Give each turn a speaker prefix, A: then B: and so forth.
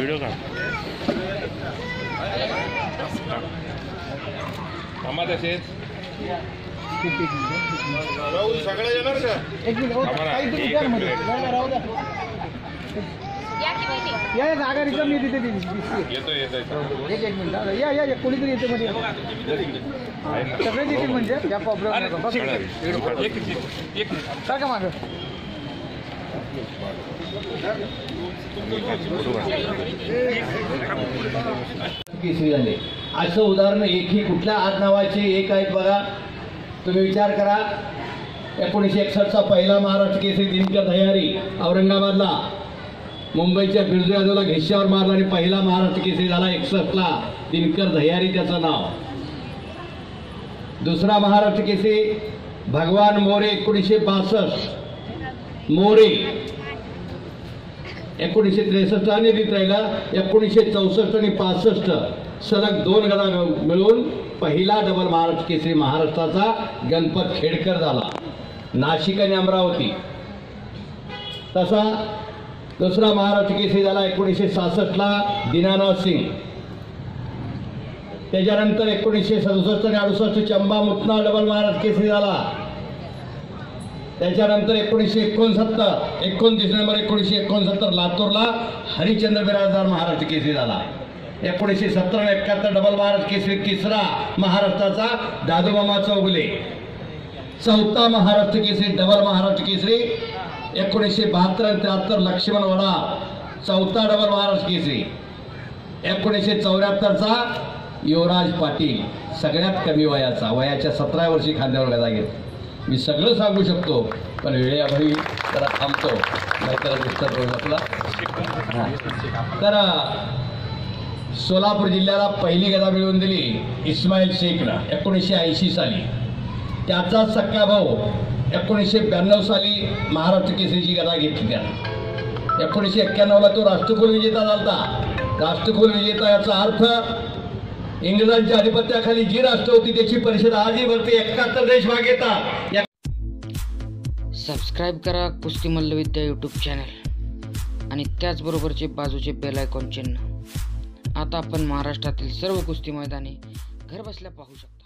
A: Video का
B: थांबा तसेच.
C: राहुल सगळे येणार का?
D: एक
B: एक.
E: या
D: जागा रिकामी तिथे.
B: येतो
D: एक एक मिनिट. या या या. कोणीतरी येते मध्ये. सगळेच येतील म्हणजे. या प्रॉब्लेम का मागं.
F: केसरी झाले असं उदाहरण एकही कुठल्या आडनावाचे एक आहेत बघा. तुम्ही विचार करा. एकोणीसशे एकसष्टचा पहिला महाराष्ट्र केसरी दिनकर दह्यारी औरंगाबादला. मुंबईच्या बिरजू यादवला घेश्यावर मारला आणि पहिला महाराष्ट्र केसरी झाला एकसष्टला. दिनकर दह्यारी त्याचं नाव. दुसरा महाराष्ट्र केसरी भगवान मोरे एकोणीसशे बासष्ट. मोरे. एकोणीसशे त्रेसष्ट आणि राहिला एकोणीसशे चौसष्ट आणि पासष्ट सलग दोन गदा मिळून पहिला डबल महाराष्ट्र केसरी महाराष्ट्राचा गणपत खेडकर झाला. नाशिक आणि अमरावती. तसा दुसरा महाराष्ट्र केसरी झाला एकोणीसशे सहासष्टला दीनानाथ सिंग. त्याच्यानंतर एकोणीसशे सदुसष्ट आणि अडुसष्ट चंबा मुतना डबल महाराष्ट्र केसरी झाला. त्याच्यानंतर एकोणीसशे एकोणसत्तर एकोणतीस नोव्हेंबर एकोणीसशे एकोणसत्तर लातूरला हरिचंद्र बिराजदार महाराष्ट्र केसरी झाला. एकोणीसशे सत्तर आणि एकाहत्तर डबल महाराष्ट्र केसरी तिसरा महाराष्ट्राचा दादोमामा चौगुले. चौथा महाराष्ट्र केसरी डबल महाराष्ट्र केसरी. एकोणीसशे बहात्तर आणि त्र्याहत्तर लक्ष्मण वडा चौथा डबल महाराष्ट्र केसरी. एकोणीसशे चौऱ्याहत्तरचा युवराज पाटील सगळ्यात कमी वयाचा वयाच्या सतरा वर्षी खांद्यावर गदा घेत मी सगळं सांगू शकतो पण वेळेअभावी जरा थांबतो. नाहीतर डिस्टर्ब होईल आपला. तर सोलापूर जिल्ह्याला पहिली गदा मिळवून दिली इस्माईल शेखनं एकोणीसशे ऐंशी साली. त्याचा सक्का भाऊ एकोणीसशे ब्याण्णव साली महाराष्ट्र केसरीची गदा घेतली त्यानं. एकोणीसशे एक्क्याण्णवला तो राष्ट्रकुल विजेता झाला राष्ट्रकुल विजेता याचा अर्थ इंग्रजांच्या आधिपत्याखाली जी राष्ट्र होती त्याची परिषद आजही भरते. एकाहत्तर देश भाग येतात
G: सबस्क्राईब करा कुस्ती मल्लविद्या यूट्यूब चॅनल आणि त्याचबरोबरचे बाजूचे बेल आयकॉन चिन्ह. आता आपण महाराष्ट्रातील सर्व कुस्ती मैदाने घरबसल्या पाहू शकतो.